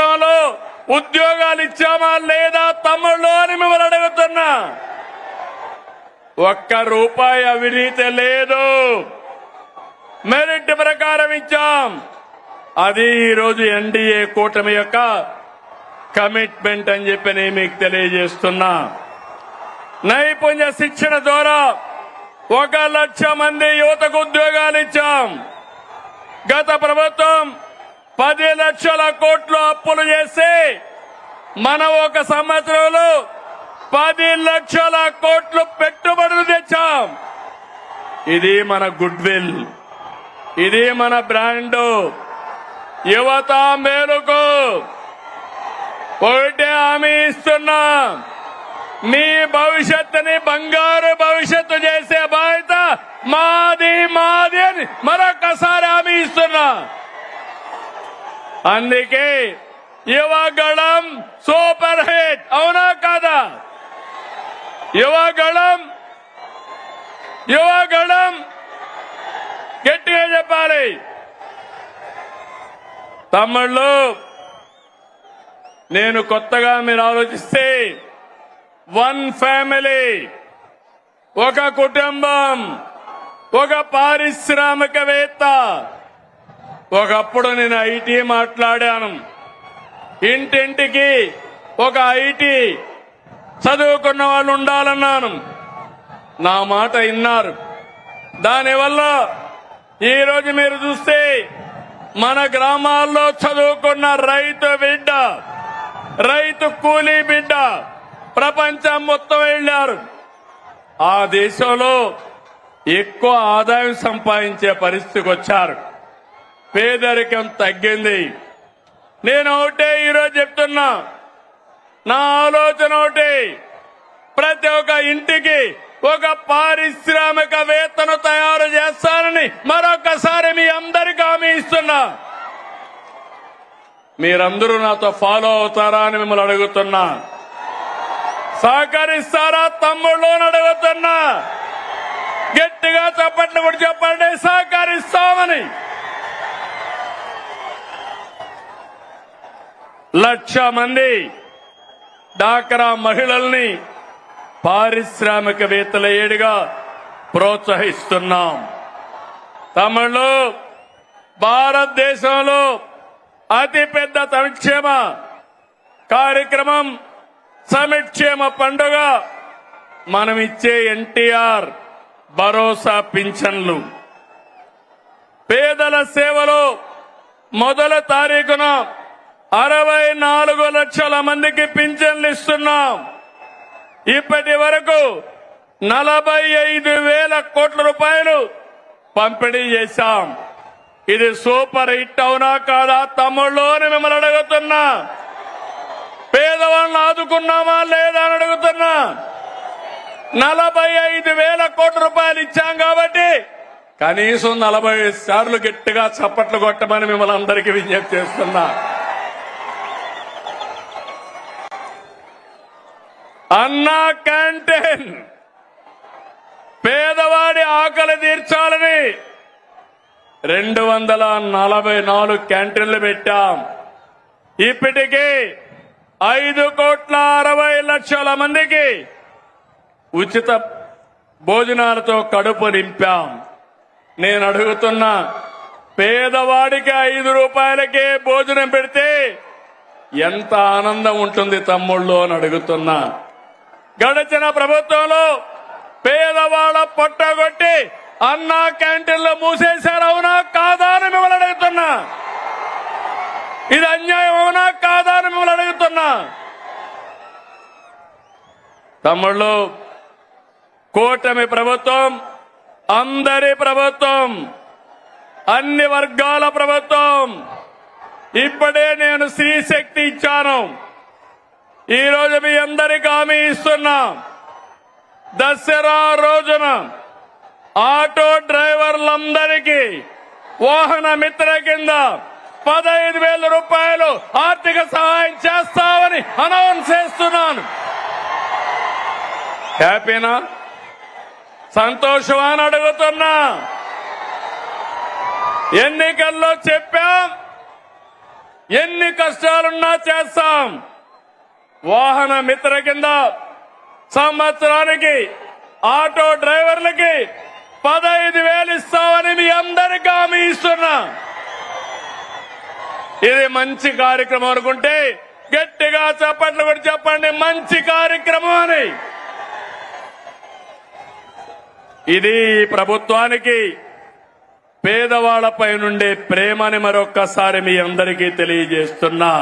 ప్రభుత్వంలో ఉద్యోగాలు ఇచ్చామా లేదా తమ్ముళ్ళు అని మిమ్మల్ని అడుగుతున్నా. ఒక్క రూపాయి అవినీతి లేదు. మెరిట్ ప్రకారం ఇచ్చాం. అది ఈరోజు ఎన్డీఏ కూటమి యొక్క కమిట్మెంట్ అని చెప్పి నేను మీకు తెలియజేస్తున్నా. నైపుణ్య శిక్షణ ద్వారా ఒక లక్ష మంది యువతకు ఉద్యోగాలు ఇచ్చాం. గత ప్రభుత్వం పది లక్షల కోట్లు అప్పులు చేసి మనం ఒక సంవత్సరంలో పది లక్షల కోట్లు పెట్టుబడులు తెచ్చాం. ఇది మన గుడ్ విల్ ఇది మన బ్రాండు. యువత మేలుకు ఒకటే హామీ ఇస్తున్నా. మీ భవిష్యత్తుని బంగారు భవిష్యత్తు చేసే బాధ్యత మా మాది అని మరొకసారి హామీ ఇస్తున్నా అందుకే యువగళం సూపర్ హిట్ అవునా కాదా? యువగళం యువగళం గట్టిగా చెప్పాలి. తమ్ముళ్ళు నేను కొత్తగా మీరు ఆలోచిస్తే వన్ ఫ్యామిలీ ఒక కుటుంబం ఒక పారిశ్రామికవేత్త ఒకప్పుడు నేను ఐటీ మాట్లాడాను. ఇంటింటికి ఒక ఐటీ చదువుకున్న వాళ్ళు ఉండాలన్నాను. నా మాట విన్నారు. దానివల్ల ఈరోజు మీరు చూస్తే మన గ్రామాల్లో చదువుకున్న రైతు బిడ్డ రైతు కూలీ బిడ్డ ప్రపంచం మొత్తం వెళ్ళారు. ఆ దేశంలో ఎక్కువ ఆదాయం సంపాదించే పరిస్థితికి వచ్చారు. పేదరికం తగ్గింది. నేను ఒకటే ఈరోజు చెప్తున్నా. నా ఆలోచన ఒకటి. ప్రతి ఒక్క ఇంటికి ఒక పారిశ్రామికవేత్తను తయారు చేస్తానని మరొకసారి మీ అందరికీ హామీ ఇస్తున్నా. మీరందరూ నాతో ఫాలో అవుతారా అని మిమ్మల్ని అడుగుతున్నా. సహకరిస్తారా తమ్ముళ్ళు అడుగుతున్నా. గట్టిగా చప్పట్లు కూడా చెప్పండి సహకరిస్తామని. లక్ష మంది డాక్రా మహిళల్ని పారిశ్రామికవేత్తల ఏడుగా ప్రోత్సహిస్తున్నాం. తమిళు భారతదేశంలో అతిపెద్ద సంక్షేమ కార్యక్రమం సమిక్షేమ పండుగ మనం ఇచ్చే ఎన్టీఆర్ భరోసా పింఛన్లు. పేదల సేవలో మొదల తారీఖున అరవై నాలుగు లక్షల మందికి పింఛన్లు ఇస్తున్నాం. ఇప్పటి వరకు నలభై ఐదు వేల కోట్ల రూపాయలు పంపిణీ చేశాం. ఇది సూపర్ హిట్ అవునా కాదా? తమ్ముళ్ళు అని మిమ్మల్ని అడుగుతున్నా. పేదవాళ్ళని ఆదుకున్నామా లేదా అని అడుగుతున్నా. నలభై ఐదు వేల కోట్ల రూపాయలు ఇచ్చాం కాబట్టి కనీసం నలభై సార్లు గట్టిగా చప్పట్లు కొట్టమని మిమ్మల్ని అందరికీ విజ్ఞప్తి చేస్తున్నా. అన్నా క్యాంటీన్ పేదవాడి ఆకలి తీర్చాలని రెండు వందల నలభై నాలుగు క్యాంటీన్లు పెట్టాం. ఇప్పటికీ ఐదు కోట్ల అరవై లక్షల మందికి ఉచిత భోజనాలతో కడుపు నింపాం. నేను అడుగుతున్నా పేదవాడికి ఐదు రూపాయలకే భోజనం పెడితే ఎంత ఆనందం ఉంటుంది తమ్ముళ్ళు అని అడుగుతున్నా. గడిచిన ప్రభుత్వంలో పేదవాళ్ళ పొట్టగొట్టి అన్నా క్యాంటీన్లు మూసేశారు అవునా కాదా అని మిమ్మల్ని అడుగుతున్నా. ఇది అన్యాయం అవునా కాదా అని మిమ్మల్ని అడుగుతున్నా. తమ్ముళ్ళు కూటమి ప్రభుత్వం అందరి ప్రభుత్వం అన్ని వర్గాల ప్రభుత్వం ఇప్పుడే నేను స్త్రీ శక్తి ఇచ్చాను. ఈరోజు మీ అందరికి హామీ ఇస్తున్నా. దసరా రోజున ఆటో డ్రైవర్లందరికీ వాహన మిత్ర కింద పదహైదు వేల రూపాయలు ఆర్థిక సహాయం చేస్తామని అనౌన్స్ చేస్తున్నాను. హ్యాపీనా? సంతోషమా అని అడుగుతున్నా. ఎన్నికల్లో చెప్పాం. ఎన్ని కష్టాలున్నా చేస్తాం. వాహన మిత్ర కింద సంవత్సరానికి ఆటో డ్రైవర్లకి పదహైదు వేలు ఇస్తామని మీ అందరికీ హామీ ఇస్తున్నా. ఇది మంచి కార్యక్రమం అనుకుంటే గట్టిగా చప్పట్లు కూడా చెప్పండి మంచి కార్యక్రమం అని. ఇది ప్రభుత్వానికి పేదవాళ్ళపై నుండే ప్రేమని మరొక్కసారి మీ అందరికీ తెలియజేస్తున్నా.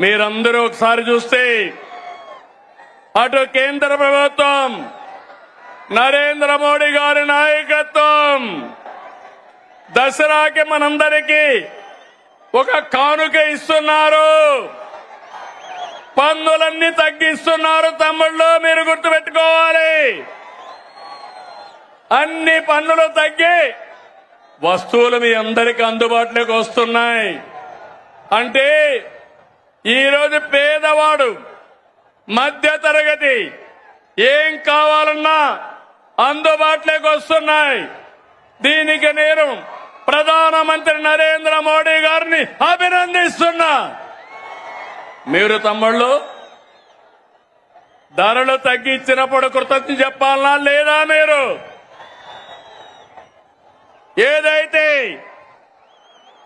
మీరందరూ ఒకసారి చూస్తే అటు కేంద్ర ప్రభుత్వం నరేంద్ర మోడీ గారి నాయకత్వం దసరాకి మనందరికీ ఒక కానుక ఇస్తున్నారు. పన్నులన్నీ తగ్గిస్తున్నారు తమ్ముళ్ళు మీరు గుర్తుపెట్టుకోవాలి. అన్ని పన్నులు తగ్గి వస్తువులు మీ అందరికీ అందుబాటులోకి వస్తున్నాయి. అంటే ఈరోజు పేదవాడు మధ్య తరగతి ఏం కావాలన్నా అందుబాటులోకి వస్తున్నాయి. దీనికి నేను ప్రధానమంత్రి నరేంద్ర మోడీ గారిని అభినందిస్తున్నా. మీరు తమ్ముళ్ళు ధరలు తగ్గించినప్పుడు కృతజ్ఞత చెప్పాలనా లేదా మీరు? ఏదైతే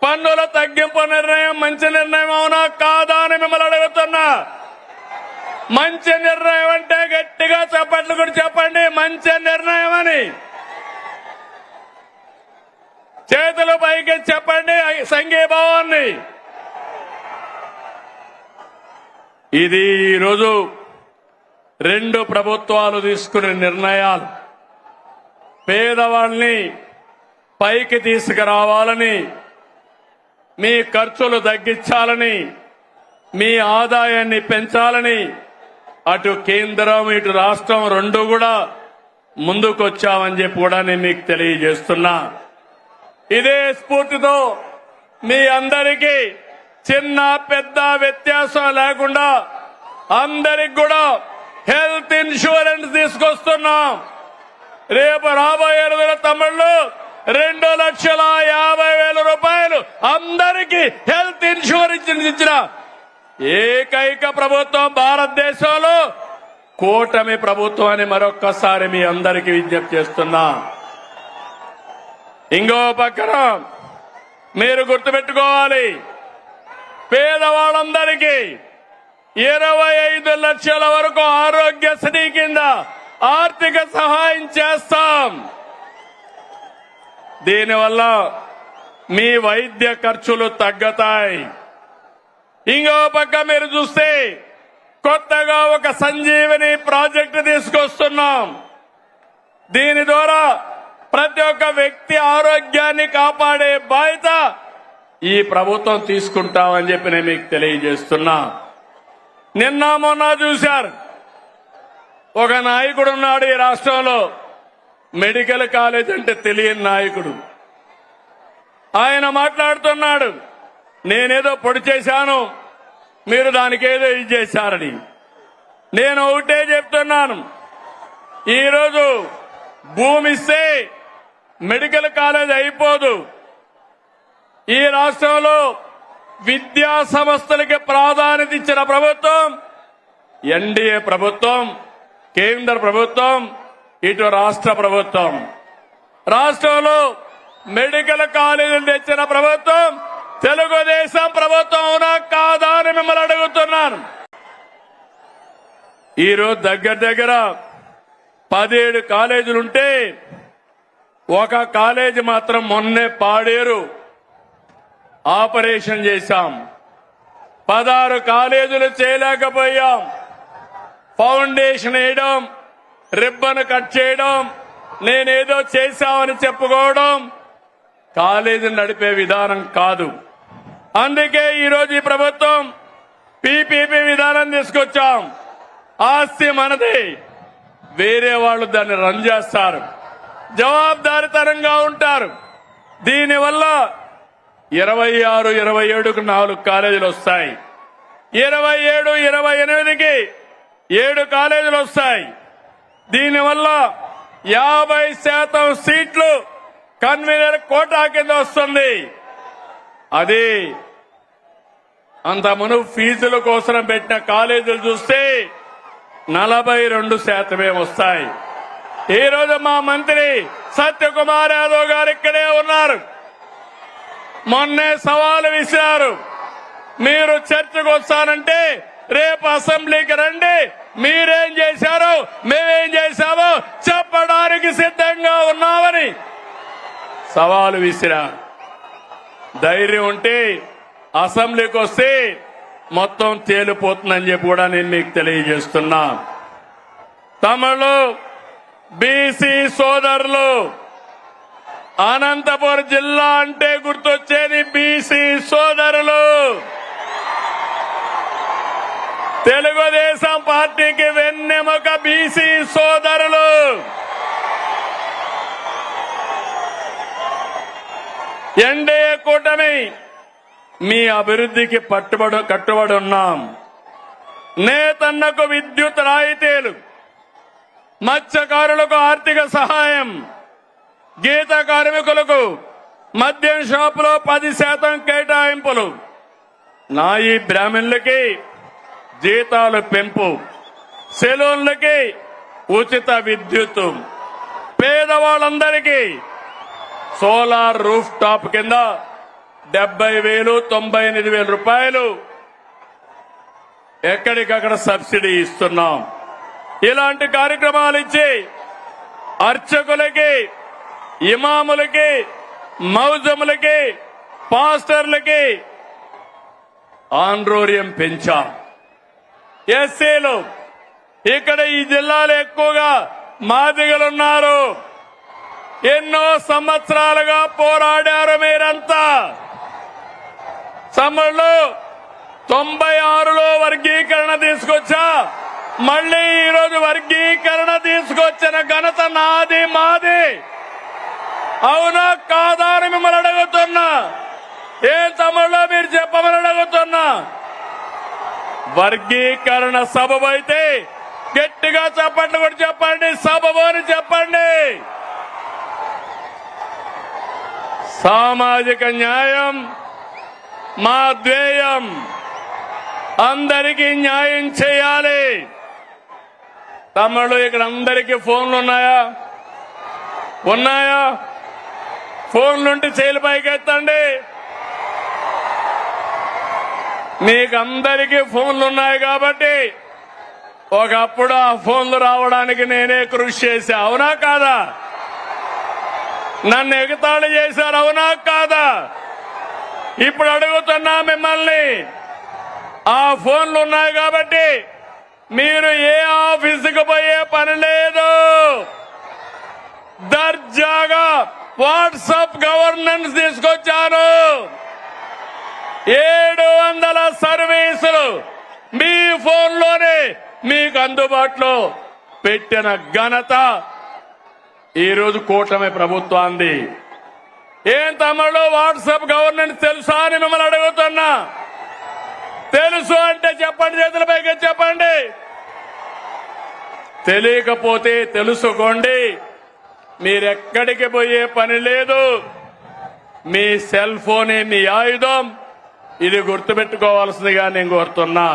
పన్నుల తగ్గింపు నిర్ణయం మంచి నిర్ణయం అవునా కాదా అని మిమ్మల్ని అడుగుతున్నా. మంచి నిర్ణయం అంటే గట్టిగా చెప్పట్లు కూడా చెప్పండి. మంచి నిర్ణయం అని. చేతులు పైకి చెప్పండి సంఘీభావాన్ని. ఇది ఈరోజు రెండు ప్రభుత్వాలు తీసుకునే నిర్ణయాలు. పేదవాళ్ళని పైకి తీసుకురావాలని మీ ఖర్చులు తగ్గించాలని మీ ఆదాయాన్ని పెంచాలని అటు కేంద్రం ఇటు రాష్ట్రం రెండు కూడా ముందుకొచ్చామని చెప్పి కూడా నేను మీకు తెలియజేస్తున్నా. ఇదే స్ఫూర్తితో మీ అందరికీ చిన్న పెద్ద వ్యత్యాసం లేకుండా అందరికి కూడా హెల్త్ ఇన్సూరెన్స్ తీసుకొస్తున్నాం. రేపు రాబోయే రోజుల తమిళ్ళు రెండు లక్షల యాభై వేల రూపాయలు అందరికీ హెల్త్ ఇన్సూరెన్స్ ఇచ్చిన ఏకైక ప్రభుత్వం భారతదేశంలో కూటమి ప్రభుత్వం అని మరొక్కసారి మీ అందరికీ విజ్ఞప్తి చేస్తున్నా. ఇంకో పక్కన మీరు గుర్తుపెట్టుకోవాలి. పేదవాళ్ళందరికీ ఇరవై ఐదు లక్షల వరకు ఆరోగ్యశ్రీ కింద ఆర్థిక సహాయం చేస్తాం. దీనివల్ల మీ వైద్య ఖర్చులు తగ్గుతాయి. ఇంకో పక్క మీరు చూస్తే కొత్తగా ఒక సంజీవని ప్రాజెక్టు తీసుకొస్తున్నాం. దీని ద్వారా ప్రతి ఒక్క వ్యక్తి ఆరోగ్యాన్ని కాపాడే బాధ్యత ఈ ప్రభుత్వం తీసుకుంటామని చెప్పి నేను మీకు తెలియజేస్తున్నా. నిన్న మొన్న చూశారు. ఒక నాయకుడు ఉన్నాడు ఈ రాష్ట్రంలో. మెడికల్ కాలేజ్ అంటే తెలియని నాయకుడు. ఆయన మాట్లాడుతున్నాడు నేనేదో పొడి చేశాను మీరు దానికి ఏదో ఇది చేశారని. నేను ఒకటే చెప్తున్నాను ఈరోజు భూమి ఇస్తే మెడికల్ కాలేజ్ అయిపోదు. ఈ రాష్ట్రంలో విద్యా సంస్థలకి ప్రాధాన్యత ఇచ్చిన ప్రభుత్వం ఎన్డీఏ ప్రభుత్వం కేంద్ర ప్రభుత్వం ఇటు రాష్ట్ర ప్రభుత్వం. రాష్ట్రంలో మెడికల్ కాలేజీలు తెచ్చిన ప్రభుత్వం తెలుగుదేశం ప్రభుత్వం అవునా కాదా అని మిమ్మల్ని అడుగుతున్నాను. ఈరోజు దగ్గర దగ్గర పదిహేడు కాలేజీలుంటే ఒక కాలేజీ మాత్రం మొన్నే పాడేరు. ఆపరేషన్ చేశాం. పదహారు కాలేజీలు చేయలేకపోయాం. ఫౌండేషన్ వేయడం రిబ్బన్ కట్ చేయడం నేనేదో చేశామని చెప్పుకోవడం కాలేజీ నడిపే విధానం కాదు. అందుకే ఈరోజు ఈ ప్రభుత్వం పీపీపీ విధానం తీసుకొచ్చాం. ఆస్తి మనది. వేరే వాళ్ళు దాన్ని రన్ చేస్తారు. జవాబుదారితనంగా ఉంటారు. దీనివల్ల ఇరవై ఆరు ఇరవై ఏడుకు నాలుగు కాలేజీలు వస్తాయి. ఇరవై ఏడు ఇరవై ఎనిమిదికి ఏడు కాలేజీలు వస్తాయి. దీనివల్ల యాభై శాతం సీట్లు కన్వీనర్ కోటా కింద వస్తుంది. అది అంత మనం ఫీజుల కోసం పెట్టిన కాలేజీలు చూస్తే నలభై రెండు శాతమే వస్తాయి. ఈ రోజు మా మంత్రి సత్యకుమార్ యాదవ్ గారు ఇక్కడే ఉన్నారు. మొన్నే సవాలు విసిరారు. మీరు చర్చకు వస్తానంటే రేపు అసెంబ్లీకి రండి. మీరేం చేశారు మేమేం చేశామో చెప్పడానికి సిద్ధంగా ఉన్నామని సవాలు విసిరా. ధైర్యం ఉంటే అసెంబ్లీకి వస్తే మొత్తం తేలిపోతుందని చెప్పి కూడా నేను మీకు తెలియజేస్తున్నా. తమిళు బీసీ సోదరులు అనంతపురం జిల్లా అంటే గుర్తొచ్చేది బీసీ సోదరులు. తెలుగుదేశం పార్టీకి వెన్నెముక బీసీ సోదరులు. ఎన్డీఏ కూటమి మీ అభివృద్ధికి పట్టుబడి కట్టుబడి ఉన్నాం. నేతన్నకు విద్యుత్ రాయితీలు మత్స్యకారులకు ఆర్థిక సహాయం గీత కార్మికులకు మద్యం షాపులో పది శాతం కేటాయింపులు. నా ఈ బ్రాహ్మణులకి జీతాలు పెంపు సెలూన్లకి ఉచిత విద్యుత్ పేదవాళ్ళందరికీ సోలార్ రూఫ్ టాప్ కింద డెబ్బై వేలు తొంభై ఎనిమిది వేల రూపాయలు ఎక్కడికక్కడ సబ్సిడీ ఇస్తున్నాం. ఇలాంటి కార్యక్రమాలు ఇచ్చి అర్చకులకి ఇమాములకి మౌజములకి పాస్టర్లకి ఆండ్రోరియం పెంచాం. ఎస్సీలు ఇక్కడ ఈ జిల్లాలో ఎక్కువగా మాదిగలున్నారు. ఎన్నో సంవత్సరాలుగా పోరాడారు మీరంతా. తమ్ముళ్ళు తొంభై ఆరులో వర్గీకరణ తీసుకొచ్చా? మళ్ళీ ఈరోజు వర్గీకరణ తీసుకొచ్చిన ఘనత నాది మాది. అవునా కాదా అని మిమ్మల్ని అడుగుతున్నా. ఏ తమ్ముళ్ళు మీరు చెప్పమని అడుగుతున్నా. వర్గీకరణ సబబైతే గట్టిగా చెప్పండి కూడా చెప్పండి సబబు అని చెప్పండి. సామాజిక న్యాయం మా ధ్యేయం. అందరికీ న్యాయం చేయాలి. తమ్ముళ్ళు ఇక్కడ అందరికీ ఫోన్లు ఉన్నాయా? ఉన్నాయా? ఫోన్లుంటే చేలు పైకి ఎత్తండి మీకందరికీ ఫోన్లు ఉన్నాయి కాబట్టి ఒకప్పుడు ఆ ఫోన్లు రావడానికి నేనే కృషి చేశా. అవునా కాదా? నన్ను ఎగతాళి చేశారు అవునా కాదా? ఇప్పుడు అడుగుతున్నా మిమ్మల్ని ఆ ఫోన్లు ఉన్నాయి కాబట్టి మీరు ఏ ఆఫీసుకు పోయే పని లేదు. దర్జాగా వాట్సాప్ గవర్నెన్స్ తీసుకొచ్చాను. ఏడు వందల సర్వీసులు మీ ఫోన్లోనే మీకు అందుబాటులో పెట్టిన ఘనత ఈరోజు కూటమి ప్రభుత్వాన్ని ఏం తమ్ముళ్ళు వాట్సాప్ గవర్నెన్స్ తెలుసా అని మిమ్మల్ని అడుగుతున్నా. తెలుసు అంటే చెప్పండి చేతులపైకి చెప్పండి. తెలియకపోతే తెలుసుకోండి. మీరెక్కడికి పోయే పని లేదు. మీ సెల్ ఫోనే మీ ఆయుధం. ఇది గుర్తుపెట్టుకోవాల్సిందిగా నేను కోరుతున్నా.